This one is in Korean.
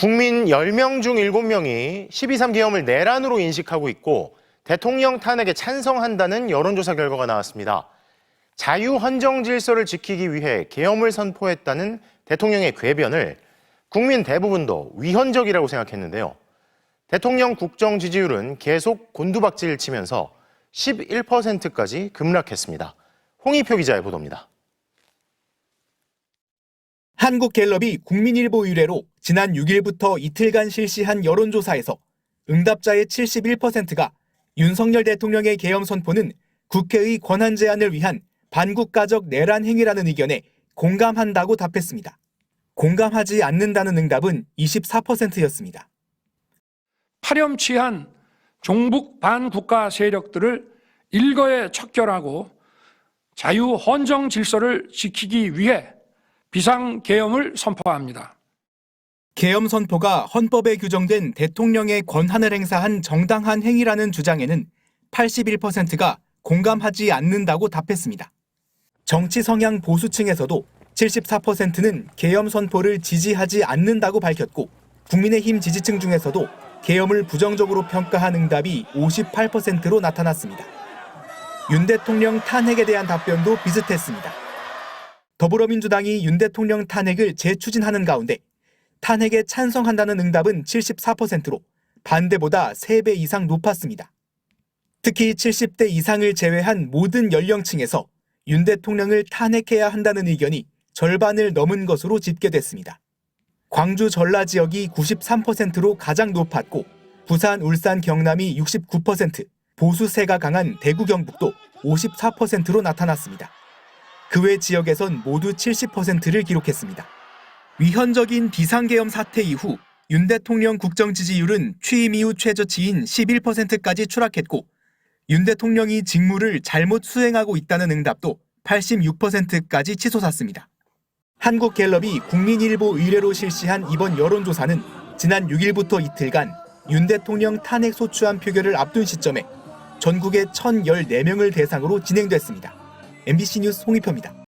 국민 10명 중 7명이 12.3 계엄을 내란으로 인식하고 있고 대통령 탄핵에 찬성한다는 여론조사 결과가 나왔습니다. 자유 헌정 질서를 지키기 위해 계엄을 선포했다는 대통령의 궤변을 국민 대부분도 위헌적이라고 생각했는데요. 대통령 국정 지지율은 계속 곤두박질 치면서 11%까지 급락했습니다. 홍희표 기자의 보도입니다. 한국갤럽이 국민일보 의뢰로 지난 6일부터 이틀간 실시한 여론조사에서 응답자의 71%가 윤석열 대통령의 계엄 선포는 국회의 권한 제한을 위한 반국가적 내란 행위라는 의견에 공감한다고 답했습니다. 공감하지 않는다는 응답은 24%였습니다. 파렴치한 종북 반국가 세력들을 일거에 척결하고 자유 헌정 질서를 지키기 위해 비상계엄을 선포합니다. 계엄 선포가 헌법에 규정된 대통령의 권한을 행사한 정당한 행위라는 주장에는 81%가 공감하지 않는다고 답했습니다. 정치 성향 보수층에서도 74%는 계엄 선포를 지지하지 않는다고 밝혔고 국민의힘 지지층 중에서도 계엄을 부정적으로 평가한 응답이 58%로 나타났습니다. 윤 대통령 탄핵에 대한 답변도 비슷했습니다. 더불어민주당이 윤 대통령 탄핵을 재추진하는 가운데 탄핵에 찬성한다는 응답은 74%로 반대보다 3배 이상 높았습니다. 특히 70대 이상을 제외한 모든 연령층에서 윤 대통령을 탄핵해야 한다는 의견이 절반을 넘은 것으로 집계됐습니다. 광주 전라 지역이 93%로 가장 높았고 부산, 울산, 경남이 69%, 보수세가 강한 대구 경북도 54%로 나타났습니다. 그 외 지역에선 모두 70%를 기록했습니다. 위헌적인 비상계엄 사태 이후 윤 대통령 국정 지지율은 취임 이후 최저치인 11%까지 추락했고 윤 대통령이 직무를 잘못 수행하고 있다는 응답도 86%까지 치솟았습니다. 한국갤럽이 국민일보 의뢰로 실시한 이번 여론조사는 지난 6일부터 이틀간 윤 대통령 탄핵 소추안 표결을 앞둔 시점에 전국의 1,014명을 대상으로 진행됐습니다. MBC 뉴스 홍희표입니다.